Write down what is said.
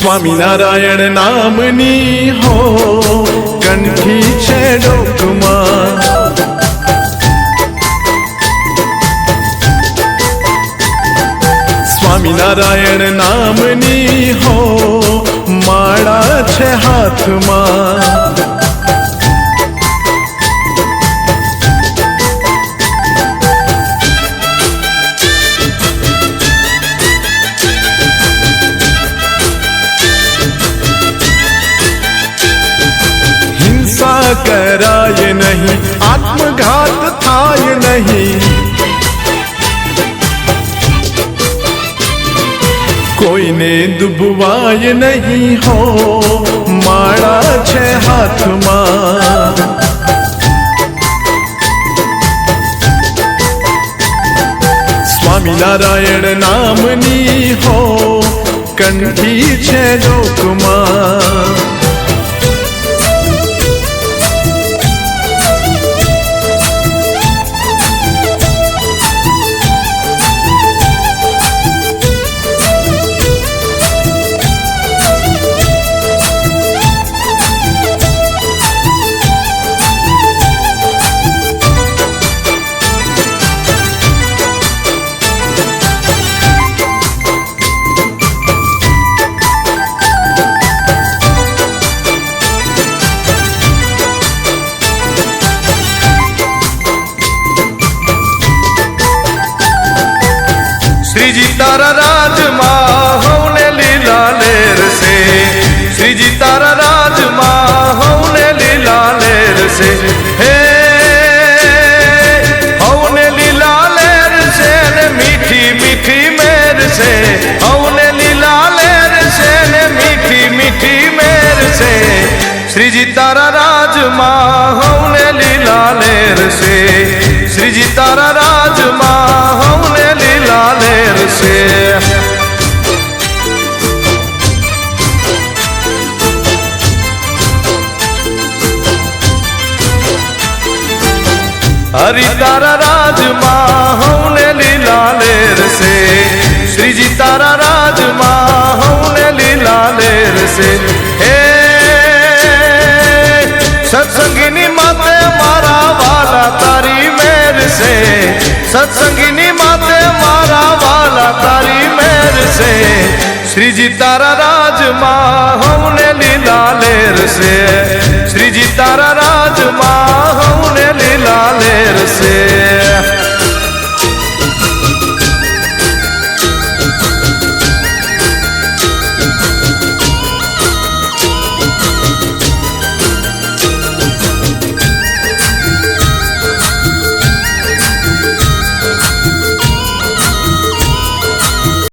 સ્વામિનારાયણ નામની હો કંઠી છે ડોકમાં સ્વામિનારાયણ નામની હો માળા છે હાથમાં. કરાય નહીં આત્મઘાત થાય નહીં કોઈને દુબવાય નહીં હો માળા છે હાથમાં સ્વામિનારાયણ નામની હો કંઠી છે લોકમાં શ્રીજી તારા રાજમાં હવને લીલા લેર છે શ્રીજી તારા રાજમાં હવને લીલા લેર છે હે, હવને લીલા લેર છે ને મીઠી મીઠી મેર છે હવને લીલા લેર છે ને મીઠી મીઠી મેર છે શ્રીજી તારા રાજમાં હવને લીલા લેર છે શ્રીજી તારા હરિ તારા રાજમાં હવને લીલા લેર છે શ્રીજી તારા રાજમાં હવને લીલા લેર છે હે સત્સંગીની માતે મારા વાલા તારી મેર છે સત્સંગીની માતે મારા વાલા તારી મેર છે શ્રીજી તારા રાજમાં હવને લીલા લેર